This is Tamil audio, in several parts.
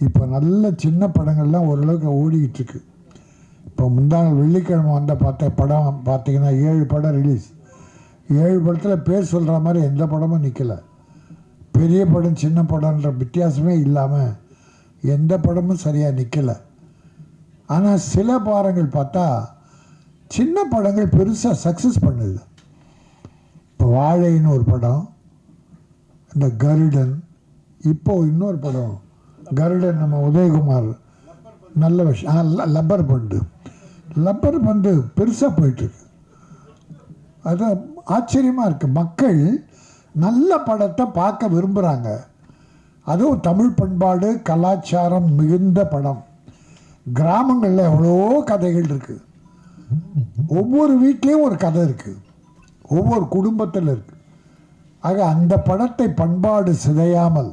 இப்போ நல்ல சின்ன படங்கள்லாம் ஓரளவுக்கு ஓடிக்கிட்டு இருக்கு இப்போ முந்தாள் வெள்ளிக்கிழமை வந்த பார்த்த படம் பார்த்தீங்கன்னா ஏழு படம் ரிலீஸ் ஏழு படத்தில் பேர் சொல்கிற மாதிரி எந்த படமும் நிற்கலை பெரிய படம் சின்ன படம்ன்ற வித்தியாசமே இல்லாமல் எந்த படமும் சரியாக நிற்கலை ஆனால் சில பாடங்கள் பார்த்தா சின்ன படங்கள் பெருசாக சக்ஸஸ் பண்ணுது இப்போ வாழைன்னு ஒரு படம் இந்த கருடன் இப்போ இன்னொரு படம். கருடன் நம்ம உதயகுமார் நல்ல விஷயம் ஆ, லப்பர் பண்டு. லப்பர் பந்து பெருசாக போயிட்டுருக்கு. அது ஆச்சரியமாக இருக்குது மக்கள் நல்ல படத்தை பார்க்க விரும்புகிறாங்க அதுவும் தமிழ் பண்பாடு கலாச்சாரம் மிகுந்த படம். கிராமங்களில் எவ்வளோ கதைகள் இருக்குது ஒவ்வொரு வீட்லேயும் ஒரு கதை இருக்குது ஒவ்வொரு குடும்பத்தில் இருக்குது ஆக அந்த படத்தை பண்பாடு சிதையாமல்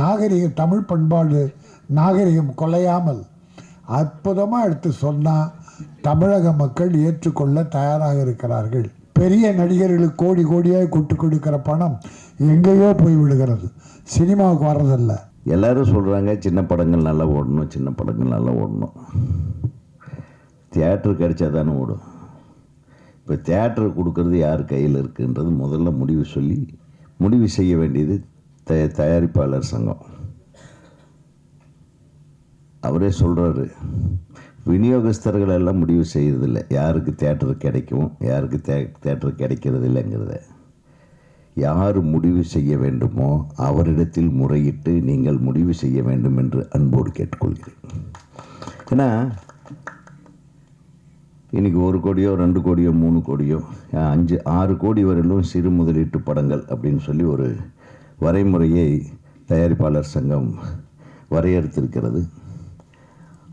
நாகரிக தமிழ் பண்பாடு நாகரிகம் கொலையாமல் அற்புதமாக எடுத்து சொன்னால் தமிழக மக்கள் ஏற்றுக்கொள்ள தயாராக இருக்கிறார்கள். பெரிய நடிகர்களுக்கு கோடி கோடியாக கொட்டு கொடுக்கிற பணம் எங்கேயோ போய் விடுகிறது சினிமாவுக்கு வர்றதில்ல. எல்லாரும் சொல்கிறாங்க சின்ன படங்கள் நல்லா ஓடணும் சின்ன படங்கள் நல்லா ஓடணும். தியேட்டர் கிடைச்சா தானே ஓடும். இப்போ தியேட்டர் கொடுக்கறது யார் கையில் இருக்குன்றது முதல்ல முடிவு சொல்லி முடிவு செய்ய வேண்டியது தயாரிப்பாளர் சங்கம். அவரே சொல்கிறாரு விநியோகஸ்தர்கள் எல்லாம் முடிவு செய்யறதில்ல யாருக்கு தேட்டர் கிடைக்கும் யாருக்கு தே தேட்டர் கிடைக்கிறது இல்லைங்கிறத யார் முடிவு செய்ய வேண்டுமோ அவரிடத்தில் முறையிட்டு நீங்கள் முடிவு செய்ய வேண்டும் என்று அன்போடு கேட்டுக்கொள்கிறேன். ஏன்னா இன்றைக்கி ஒரு கோடியோ ரெண்டு கோடியோ மூணு கோடியோ அஞ்சு ஆறு கோடி வரையிலும் சிறு முதலீட்டு படங்கள் அப்படின்னு சொல்லி ஒரு வரைமுறையை தயாரிப்பாளர் சங்கம் வரையறுத்திருக்கிறது.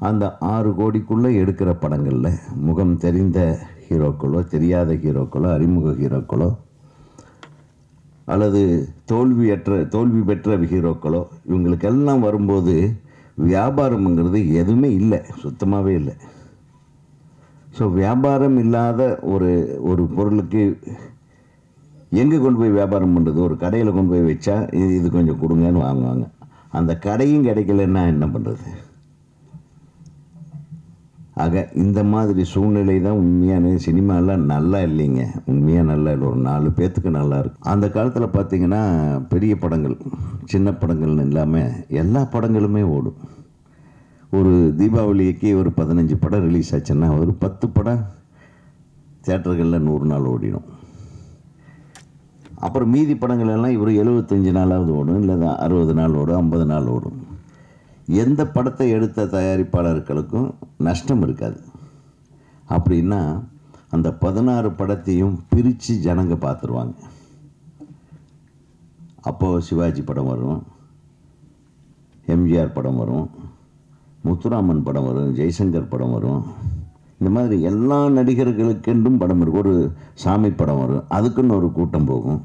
அந்த ஆறு கோடிக்குள்ளே எடுக்கிற படங்களில் முகம் தெரிந்த ஹீரோக்களோ தெரியாத ஹீரோக்களோ அறிமுக ஹீரோக்களோ அல்லது தோல்வியற்ற தோல்வி பெற்ற ஹீரோக்களோ இவங்களுக்கெல்லாம் வரும்போது வியாபாரம்ங்கிறது எதுவுமே இல்லை சுத்தமாகவே இல்லை. ஸோ வியாபாரம் இல்லாத ஒரு ஒரு பொருளுக்கு எங்கே கொண்டு போய் வியாபாரம் பண்ணுறது ஒரு கடையில் கொண்டு போய் வச்சா இது இது கொஞ்சம் கொடுங்கன்னு வாங்குவாங்க. அந்த கடையும் கிடைக்கலன்னா என்ன பண்ணுறது ஆக இந்த மாதிரி சூழ்நிலை தான் உண்மையான சினிமாலாம் நல்லா இல்லைங்க. உண்மையாக நல்லா இல்லை. ஒரு நாலு பேர்த்துக்கு நல்லா இருக்கும். அந்த காலத்தில் பார்த்தீங்கன்னா பெரிய படங்கள் சின்ன படங்கள்னு இல்லாமல் எல்லா படங்களுமே ஓடும். ஒரு தீபாவளிக்கு ஒரு பதினஞ்சு படம் ரிலீஸ் ஆச்சுன்னா ஒரு பத்து படம் தேட்டர்களில் நூறு நாள் ஓடிடும். அப்புறம் மீதி படங்கள் எல்லாம் இவர் எழுபத்தஞ்சு நாளாவது ஓடும் இல்லை அறுபது நாள் ஓடும் ஐம்பது நாள் ஓடும். எந்த படத்தை எடுத்த தயாரிப்பாளர்களுக்கும் நஷ்டம் இருக்காது. அப்படின்னா அந்த பதினாறு படத்தையும் பிரித்து ஜனங்க பார்த்துருவாங்க. அப்போது சிவாஜி படம் வரும் எம்ஜிஆர் படம் வரும் முத்துராமன் படம் வரும் ஜெய்சங்கர் படம் வரும். இந்த மாதிரி எல்லா நடிகர்களுக்கென்றும் படம் இருக்கும். ஒரு சாமி படம் வரும். அதுக்குன்னு ஒரு கூட்டம் போகும்.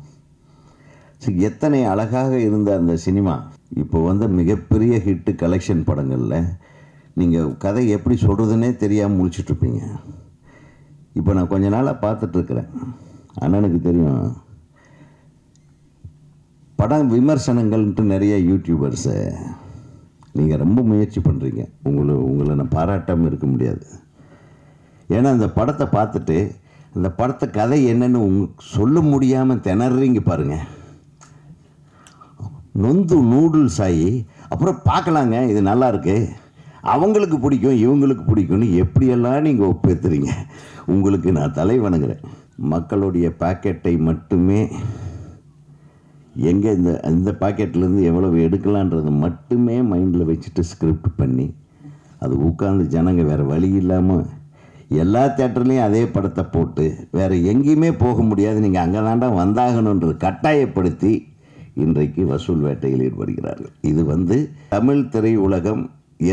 சரி, எத்தனை அழகாக இருந்த அந்த சினிமா. இப்போ வந்து மிகப்பெரிய ஹிட்டு கலெக்ஷன் படங்களில் நீங்கள் கதை எப்படி சொல்கிறதுனே தெரியாமல் முழிச்சிட்ருப்பீங்க இப்போ நான் கொஞ்ச நாளாக பார்த்துட்ருக்குறேன் அண்ணனுக்கு தெரியும். படம் விமர்சனங்கள்ன்ட்டு நிறைய யூடியூபர்ஸை நீங்கள் ரொம்ப முயற்சி பண்ணுறீங்க உங்களை உங்களை நான் பாராட்டாமல் இருக்க முடியாது. ஏன்னா அந்த படத்தை பார்த்துட்டு அந்த படத்தை கதை என்னன்னு உங்க சொல்ல முடியாமல் திணறீங்க பாருங்கள் நொந்து நூடுல்ஸ் ஆகி அப்புறம் பார்க்கலாங்க இது நல்லாருக்கு அவங்களுக்கு பிடிக்கும் இவங்களுக்கு பிடிக்கும்னு எப்படியெல்லாம் நீங்கள் ஒப்பேத்துறீங்க? உங்களுக்கு நான் தலை வணங்குறேன். மக்களுடைய பாக்கெட்டை மட்டுமே எங்கே இந்த இந்த பாக்கெட்லேருந்து எவ்வளவு எடுக்கலான்றதை மட்டுமே மைண்டில் வச்சுட்டு ஸ்கிரிப்ட் பண்ணி அது உட்காந்து ஜனங்க வேறு வழி இல்லாமல் எல்லா தேட்டர்லேயும் அதே படத்தை போட்டு வேறு எங்கேயுமே போக முடியாது. நீங்கள் அங்கே தாண்டா வந்தாகணுன்ற கட்டாயப்படுத்தி இன்றைக்கு வசூல் வேட்டையில் ஈடுபடுகிறார்கள். இது வந்து தமிழ் திரையுலகம்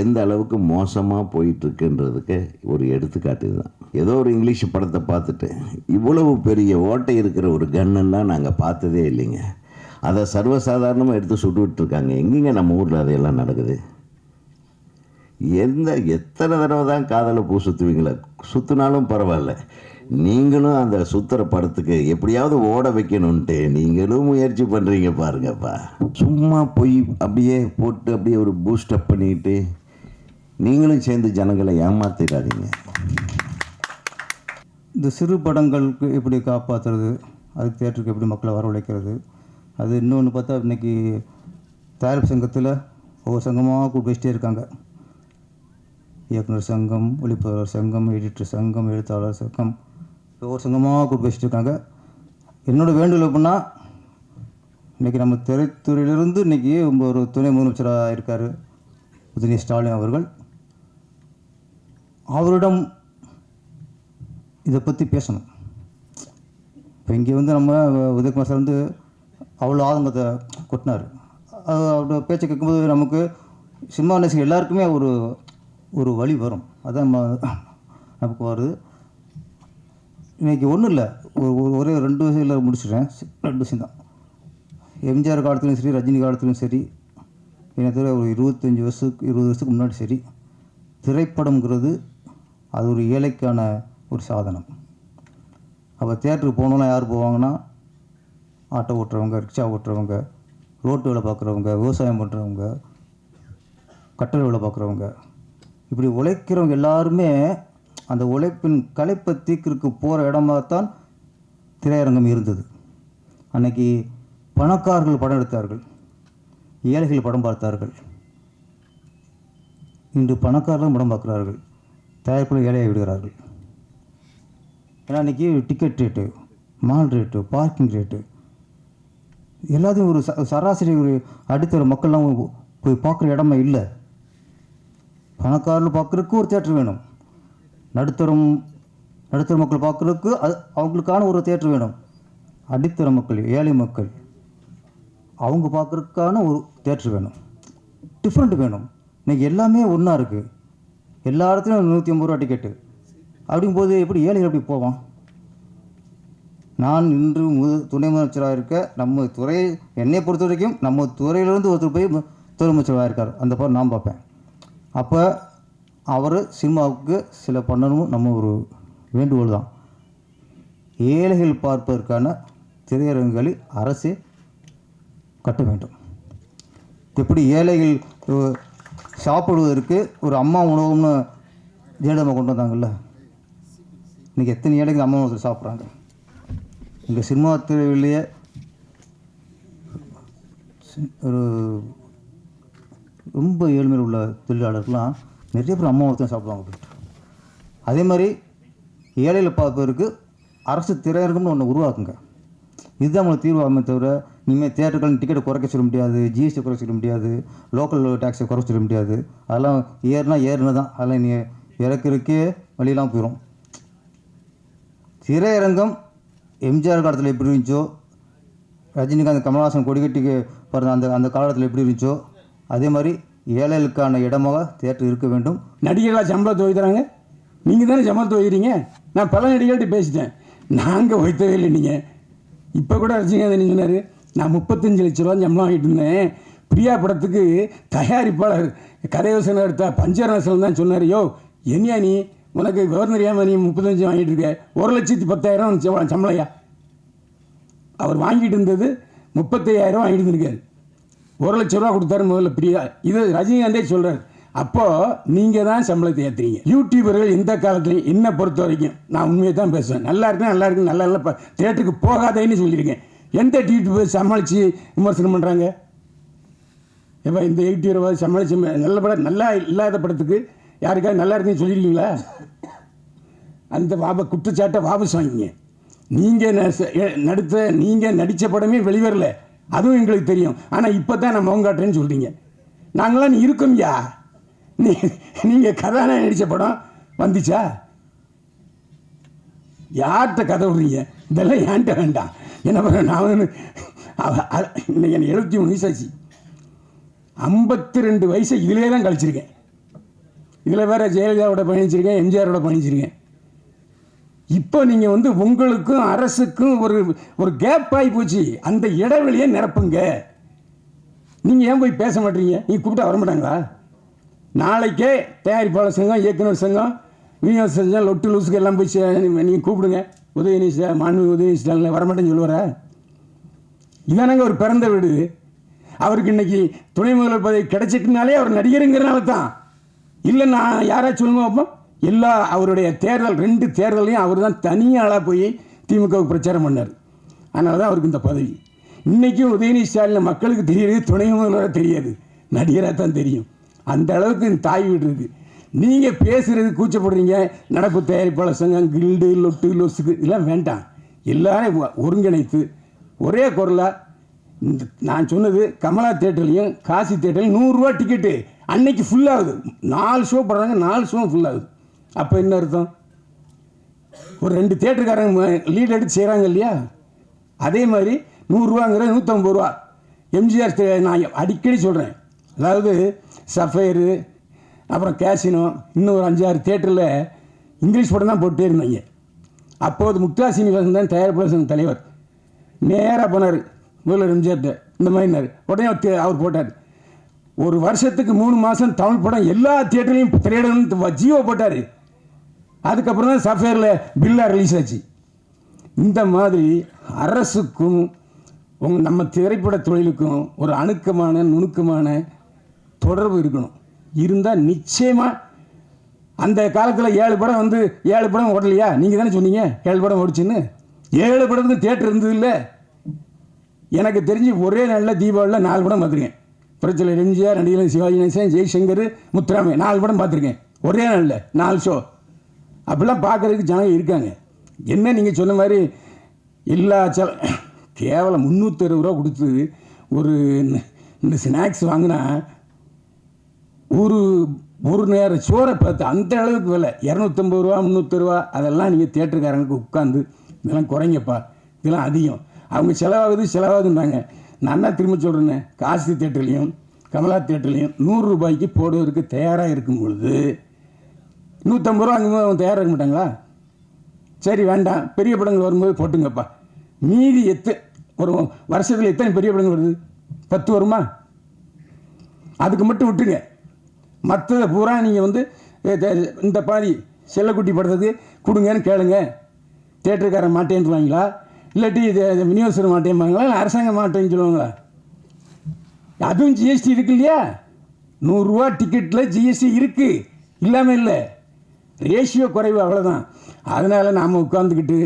எந்த அளவுக்கு மோசமாக போயிட்டுருக்குன்றதுக்கு ஒரு எடுத்துக்காட்டு தான் ஏதோ ஒரு இங்கிலீஷ் படத்தை பார்த்துட்டு இவ்வளவு பெரிய ஓட்டை இருக்கிற ஒரு கன்னெல்லாம் நாங்கள் பார்த்ததே இல்லைங்க. அதை சர்வசாதாரணமாக எடுத்து சுட்டு இருக்காங்க எங்கேங்க நம்ம ஊரில் அதையெல்லாம் நடக்குது? எந்த எத்தனை தடவை தான் காதலை பூ சுற்றுவீங்களே சுற்றினாலும் பரவாயில்ல. நீங்களும் அந்த சுத்துற படத்துக்கு எப்படியாவது ஓட வைக்கணும்ன்ட்டு நீங்களும் முயற்சி பண்ணுறீங்க பாருங்கப்பா. சும்மா போய் அப்படியே போட்டு அப்படியே ஒரு பூஸ்டப் பண்ணிட்டு நீங்களும் சேர்ந்து ஜனங்களை ஏமாத்திடாதீங்க. இந்த சிறு படங்களுக்கு எப்படி காப்பாற்றுறது அதுக்கு தேட்டருக்கு எப்படி மக்களை வரவழைக்கிறது? அது இன்னொன்று பார்த்தா இன்னைக்கு தயாரிப்பு சங்கத்தில் ஒவ்வொரு சங்கமாக கூப்பிட்டு வச்சுட்டே இருக்காங்க. இயக்குனர் சங்கம் ஒளிப்பதிவாளர் சங்கம் எடிட்டர் சங்கம் எழுத்தாளர் சங்கம் ஒவ்வொரு சங்கமாக கூப்பிட்டு பேசிட்டுருக்காங்க என்னோடய என்னோட வேண்டுதல் எப்படின்னா இன்றைக்கி நம்ம திரைத்துறையிலிருந்து இன்றைக்கி ஒரு துணை முதலமைச்சராக இருக்கார் உதயநிதி ஸ்டாலின் அவர்கள். அவரிடம் இதை பற்றி பேசணும். இப்போ இங்கே வந்து நம்ம உதயகுமார் சார் வந்து அவ்வளோ ஆதங்கத்தை கொட்டினார். அது அவரோட பேச்சை கேட்கும்போது நமக்கு சினிமா நேசிகள் எல்லாருக்குமே ஒரு ஒரு வழி வரும். அதான் நமக்கு வருது. இன்றைக்கி ஒன்றும் இல்லை. ஒரு ஒரு- ஒரே ரெண்டு விஷயம் முடிச்சிடுறேன் ரெண்டு விஷயம் தான். எம்ஜிஆர் காலத்துலையும் சரி ரஜினி காலத்துலையும் சரி எனக்கு ஒரு இருபத்தஞ்சி வருஷத்துக்கு இருபது வருஷத்துக்கு முன்னாடி சரி திரைப்படம்ங்கிறது அது ஒரு ஏழைக்கான ஒரு சாதனம். அப்போ தேட்டருக்கு போகணுன்னா யார் போவாங்கன்னா ஆட்டோ ஓட்டுறவங்க ரிக்ஷா ஓட்டுறவங்க ரோட்டு வேலை பார்க்குறவங்க விவசாயம் பண்ணுறவங்க கட்டட வேலை பார்க்குறவங்க இப்படி உழைக்கிறவங்க எல்லாருமே அந்த உழைப்பின் களைப்பை தீக்கிற்கு போகிற இடமாகத்தான் திரையரங்கம் இருந்தது. அன்னைக்கு பணக்காரர்கள் படம் எடுத்தார்கள். ஏழைகள் படம் பார்த்தார்கள். இன்று பணக்காரர்களும் படம் பார்க்கிறார்கள். தயாரிப்பில் ஏழையை விடுகிறார்கள். ஏன்னா அன்றைக்கி ticket rate mall rate parking rate எல்லாத்தையும் ஒரு ச சராசரி ஒரு அடித்தர மக்கள்லாம் போய் பார்க்குற இடமே இல்லை. பணக்காரர்கள் பார்க்குறதுக்கு ஒரு தேட்டர் வேணும். நடுத்தரம் நடுத்தர மக்கள் பார்க்குறதுக்கு அது அவங்களுக்கான ஒரு தேட்டர் வேணும். அடித்தர மக்கள் ஏழை மக்கள் அவங்க பார்க்குறதுக்கான ஒரு தேட்டர் வேணும். டிஃப்ரெண்ட் வேணும். இன்றைக்கி எல்லாமே ஒன்றா இருக்குது எல்லா இடத்துலையும் நூற்றி ஐம்பது ரூபா டிக்கெட்டு அப்படிங்கும்போது எப்படி ஏழைகள் எப்படி போவான்? நான் இன்று மு துணை முதலமைச்சராக இருக்க நம்ம துறை என்னை பொறுத்த வரைக்கும் நம்ம துறையிலேருந்து ஒருத்தர் போய் மு- முதலமைச்சராக இருக்கார். அந்த பார் நான் பார்ப்பேன். அப்போ அவர் சினிமாவுக்கு சில பண்ணணும் நம்ம ஒரு வேண்டுகோள் தான். ஏழைகள் பார்ப்பதற்கான திரையரங்குகளை அரசே கட்ட வேண்டும். எப்படி ஏழைகள் சாப்பிடுவதற்கு ஒரு அம்மா உணவுன்னு ஜெயலலிதா கொண்டு வந்தாங்கல்ல? இன்றைக்கி எத்தனை ஏழைகள் அம்மா உணவு சாப்பிட்றாங்க? இங்கே சினிமா துறையிலேயே ஒரு ரொம்ப ஏழ்மையில் உள்ள தொழிலாளர்கள்லாம் நிறைய பேர் அம்மா ஒருத்தன் சாப்பிடுவாங்க போயிட்டு அதே மாதிரி ஏழையில் பார்ப்பதற்கு அரசு திரையரங்கம்னு ஒன்று உருவாக்குங்க. இதுதான் உங்களுக்கு தீர்வாகுமே தவிர இனிமேல் தேட்டர்கள் டிக்கெட்டை குறைக்க சொல்ல முடியாது ஜிஎஸ்டி குறைக்க சொல்ல முடியாது லோக்கல் டேக்ஸை குறைக்க சொல்ல முடியாது. அதெல்லாம் ஏறுனா ஏறுனு தான். அதெல்லாம் நீ இறக்கிறக்கே வழியெல்லாம் போயிடும் திரையரங்கம் எம்ஜிஆர் காலத்தில் எப்படி இருந்துச்சோ ரஜினிகாந்த் கமல்ஹாசன் கொடிக்கட்டிக்கு பிறந்த அந்த அந்த காலத்தில் எப்படி இருந்துச்சோ அதே மாதிரி ஏழைகளுக்கான இடமாக தேட்டர் இருக்க வேண்டும். நடிகர்களாக சம்பளம் துவைக்கிறாங்க? நீங்கள் தானே சம்பளம் துவைக்கிறீங்க? நான் பல நடிகர்கள்ட்ட பேசிட்டேன். நாங்கள் ஒய்த்தவே இல்லை நீங்கள் இப்போ கூட ரஜினிகாந்த் சொன்னார் நான் முப்பத்தஞ்சு லட்ச ரூபா சம்பளம் வாங்கிட்டு இருந்தேன். பிரியா படத்துக்கு தயாரிப்பாளர் கதையோசனை எடுத்த பஞ்சரசன் தான் சொன்னார். யோ என்னையா நீ? உனக்கு விவரம் தெரியாமல் நீ முப்பத்தஞ்சு வாங்கிட்டு இருக்க? ஒரு லட்சத்தி பத்தாயிரம் சம்பளம் சம்பளையா அவர் வாங்கிட்டு இருந்தது முப்பத்தையாயிரம் வாங்கிட்டு இருந்திருக்காரு. ஒரு லட்ச ரூபா கொடுத்தாரு முதல்ல பிரியா. இது ரஜினிகாந்தே சொல்கிறார் அப்போது நீங்கள் தான் சம்பளத்தை ஏற்றுறீங்க யூடியூபர்கள் இந்த காலத்துலையும் என்ன பொறுத்த வரைக்கும் நான் உண்மையை தான் பேசுவேன். நல்லா இருக்கு நல்லா இருக்கு நல்லா இல்லை தேட்டருக்கு போகாதேன்னு சொல்லியிருக்கேன். எந்த யூடியூபர் சமாளித்து விமர்சனம் பண்ணுறாங்க இப்போ இந்த யூடியூபர் சமாளித்து நல்ல படம் நல்லா இல்லாத படத்துக்கு யாருக்காவது நல்லா இருக்குன்னு சொல்லியிருக்கீங்களா அந்த வாப குற்றச்சாட்டை வாபஸ் வாங்கிங்க. நீங்கள் நடித்த நீங்கள் நடித்த படமே வெளிவரல. அதுவும் எங்களுக்கு தெரியும். ஆனால் இப்போ தான் நான் முகம் காட்டுறேன்னு சொல்கிறீங்க நாங்களாம் நீ இருக்கோம்யா நீ நீங்கள் கதாநாயகன் நடித்த படம் வந்துச்சா? யார்கிட்ட கதை விடுறீங்க? இதெல்லாம் ஏன்ட்ட வேண்டாம். என்ன பண்ண நான் வந்து இன்னைக்கு எனக்கு எழுபத்தி மூணு வயசாச்சு. ஐம்பத்தி ரெண்டு வயசை இதிலே தான் கழிச்சிருக்கேன். இதில் வேற ஜெயலலிதாவோட பயணிச்சிருக்கேன் எம்ஜிஆரோட பயணிச்சிருக்கேன். இப்போ நீங்கள் வந்து உங்களுக்கும் அரசுக்கும் ஒரு ஒரு கேப் ஆகி போச்சு. அந்த இடைவெளியை நிரப்புங்க. நீங்கள் ஏன் போய் பேச மாட்டீங்க? நீங்கள் கூப்பிட்டா வர மாட்டாங்களா? நாளைக்கே தயாரிப்பாளர் சங்கம் இயக்குனர் சங்கம் விநியோக சங்கம் லொட்டு லூஸுக்கு எல்லாம் போய் நீங்கள் கூப்பிடுங்க. உதயநிதி மாண்பு உதயநிதி ஸ்டாலின் வரமாட்டேன்னு சொல்லுவார? இதானங்க ஒரு பிறந்த வீடு. அவருக்கு இன்னைக்கு துணை முதல்வர் பதவி கிடைச்சிட்டுனாலே அவர் நடிகருங்கிறனால தான் இல்லை நான் யாராச்சும் சொல்லுங்க பார்ப்போம் எல்லா அவருடைய தேர்தல் ரெண்டு தேர்தலையும் அவர் தான் தனியாளாக போய் திமுகவுக்கு பிரச்சாரம் பண்ணார். அதனால தான் அவருக்கு இந்த பதவி. இன்றைக்கும் உதயநிதி ஸ்டாலின் மக்களுக்கு தெரியுது துணை முதல்வராக தெரியாது. நடிகராக தான் தெரியும். அந்த அளவுக்கு தாய் வீடு இருக்குது நீங்கள் பேசுகிறது கூச்சப்படுறீங்க. நடப்பு தயாரிப்பாளர் சங்கம் கில்டு லொட்டு லொசுக்கு இதெல்லாம் வேண்டாம். எல்லாரும் ஒருங்கிணைத்து ஒரே குரலாக இந்த நான் சொன்னது கமலா தேட்டர்லையும் காசி தேட்டர்லையும் நூறுரூவா டிக்கெட்டு அன்னைக்கு ஃபுல்லாகுது நாலு ஷோ போடுறாங்க நாலு ஷோ ஃபுல்லாகுது அப்போ என்ன அர்த்தம்? ஒரு ரெண்டு தேட்டருக்காரங்க லீட் எடுத்து செய்கிறாங்க இல்லையா? அதே மாதிரி நூறுரூவாங்கிற நூற்றம்பது ரூபா எம்ஜிஆர் நான் அடிக்கடி சொல்கிறேன் அதாவது சஃபைரு அப்புறம் கேசினோ இன்னும் ஒரு அஞ்சாறு தேட்டரில் இங்கிலீஷ் படம் தான் போட்டே இருந்தாங்க. அப்போது முக்தா சீனிவாசன் தான் தயாரிப்பாளர் சங்க தலைவர். நேராக போனார் முதல்வர் எம்ஜிஆர்ட்ட இந்த மாதிரினார் உடனே அவர் அவர் போட்டார். ஒரு வருஷத்துக்கு மூணு மாதம் தமிழ் படம் எல்லா தியேட்டர்லையும் திரையிடணும்னு ஜியோ போட்டார். அதுக்கப்புறம் தான் சஃபேரில் பில்லாக ரிலீஸ் ஆச்சு. இந்த மாதிரி அரசுக்கும் உங் நம்ம திரைப்பட தொழிலுக்கும் ஒரு அணுக்கமான நுணுக்கமான தொடர்பு இருக்கணும். இருந்தால் நிச்சயமாக அந்த காலத்தில் ஏழு படம் வந்து ஏழு படம் ஓடலையா? நீங்கள் தானே சொன்னீங்க ஏழு படம் ஓடிச்சுன்னு. ஏழு படத்துக்கு தேட்டர் இருந்தது இல்லை. எனக்கு தெரிஞ்சு ஒரே நாளில் தீபாவளியில் நாலு படம் பார்த்துருக்கேன். பிரச்சனை எம்ஜிஆர் நடிகர் சிவாஜி கணேசன் ஜெய்சங்கர் முத்துராமன் நாலு படம் பார்த்துருக்கேன். ஒரே நாளில் நாலு ஷோ அப்படிலாம் பார்க்குறதுக்கு ஜனங்கள் இருக்காங்க. என்ன நீங்கள் சொன்ன மாதிரி எல்லா செல கேவலம் முந்நூற்றறுபது ரூபா கொடுத்து ஒரு இந்த ஸ்நாக்ஸ் வாங்கினா ஒரு ஒரு நேரம் சோறை பார்த்து அந்த அளவுக்கு விலை. இரநூத்தம்பது ரூபா முந்நூற்றி ரூபா அதெல்லாம் நீங்கள் தேட்டருக்காரங்களுக்கு உட்காந்து இதெல்லாம் குறைங்கப்பா. இதெல்லாம் அதிகம். அவங்க செலவாகுது செலவாகுதுன்றாங்க. நான் என்ன திரும்ப சொல்கிறேன்னே காசி தேட்டர்லேயும் கமலா தேட்டர்லேயும் நூறுரூபாய்க்கு போடுவதற்கு தயாராக இருக்கும் பொழுது நூற்றம்பது ரூபா அங்கே அவன் தயாராக இருக்க மாட்டாங்களா? சரி வேண்டாம். பெரிய படங்கள் வரும்போது போட்டுங்கப்பா. மீதி எத்து ஒரு வருஷத்தில் எத்தனை பெரிய படங்கள் வருது? பத்து வருமா? அதுக்கு மட்டும் விட்டுருங்க. மற்றதை பூரா நீங்கள் வந்து இந்த பாதி செல்லக்குட்டி படத்துக்கு கொடுங்கன்னு கேளுங்க. தேட்டருக்காரன் மாட்டேன்னுவாங்களா இல்லாட்டி இது இது விநியோகஸ்தர் மாட்டேன்பாங்களா இல்லை அரசாங்கம் மாட்டேன்னு சொல்லுவாங்களா? அதுவும் ஜிஎஸ்டி இருக்கு இல்லையா? நூறுரூவா டிக்கெட்டில் ஜிஎஸ்டி இருக்குது இல்லாமல் இல்லை. ரேஷியோ குறைவு அவ்வளோதான் அதனால் நாம் உட்காந்துக்கிட்டு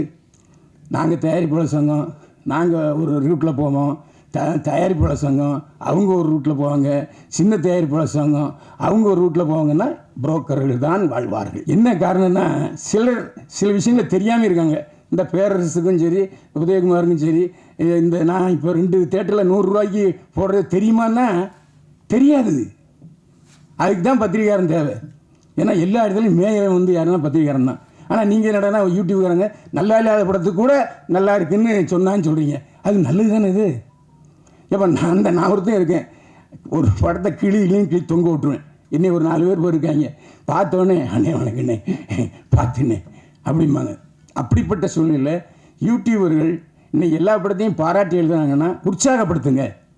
நாங்கள் தயாரிப்பாளர் சங்கம் நாங்கள் ஒரு ரூட்டில் போவோம். த தயாரிப்பாளர் சங்கம் அவங்க ஒரு ரூட்டில் போவாங்க. சின்ன தயாரிப்பாளர் சங்கம் அவங்க ஒரு ரூட்டில் போவாங்கன்னா புரோக்கர்கள் தான் வாழ்வார்கள். என்ன காரணம்னா சிலர் சில விஷயங்கள் தெரியாமல் இருக்காங்க. இந்த பேரரசுக்கும் சரி உதயகுமாருக்கும் சரி இந்த நான் இப்போ ரெண்டு தேட்டரில் நூறுரூவாய்க்கு போடுறது தெரியுமான்னா தெரியாது. அதுக்கு தான் பத்திரிகாரம் தேவை. ஏன்னா எல்லா இடத்துலையும் மேயவன் வந்து யாருன்னா பத்திரிக்காரன் தான். ஆனால் நீங்கள் என்னடா யூடியூப்காரங்க நல்லா இல்லாத படத்துக்கு கூட நல்லா இருக்குன்னு சொன்னான்னு சொல்கிறீங்க அது நல்லது தானே இது? இப்போ நான் அந்த நான் ஒருத்தன் இருக்கேன். ஒரு படத்தை கிளியிலையும் கிளி தொங்க விட்டுருவேன். இன்னை ஒரு நாலு பேர் போயிருக்காங்க. பார்த்தோன்னே அண்ணே வணக்கண்ணே பார்த்துண்ணே அப்படிம்பாங்க. அப்படிப்பட்ட சூழ்நிலை யூடியூபர்கள் இன்னைக்கு எல்லா படத்தையும் பாராட்டி எழுதுனாங்கன்னா உற்சாகப்படுத்துங்க.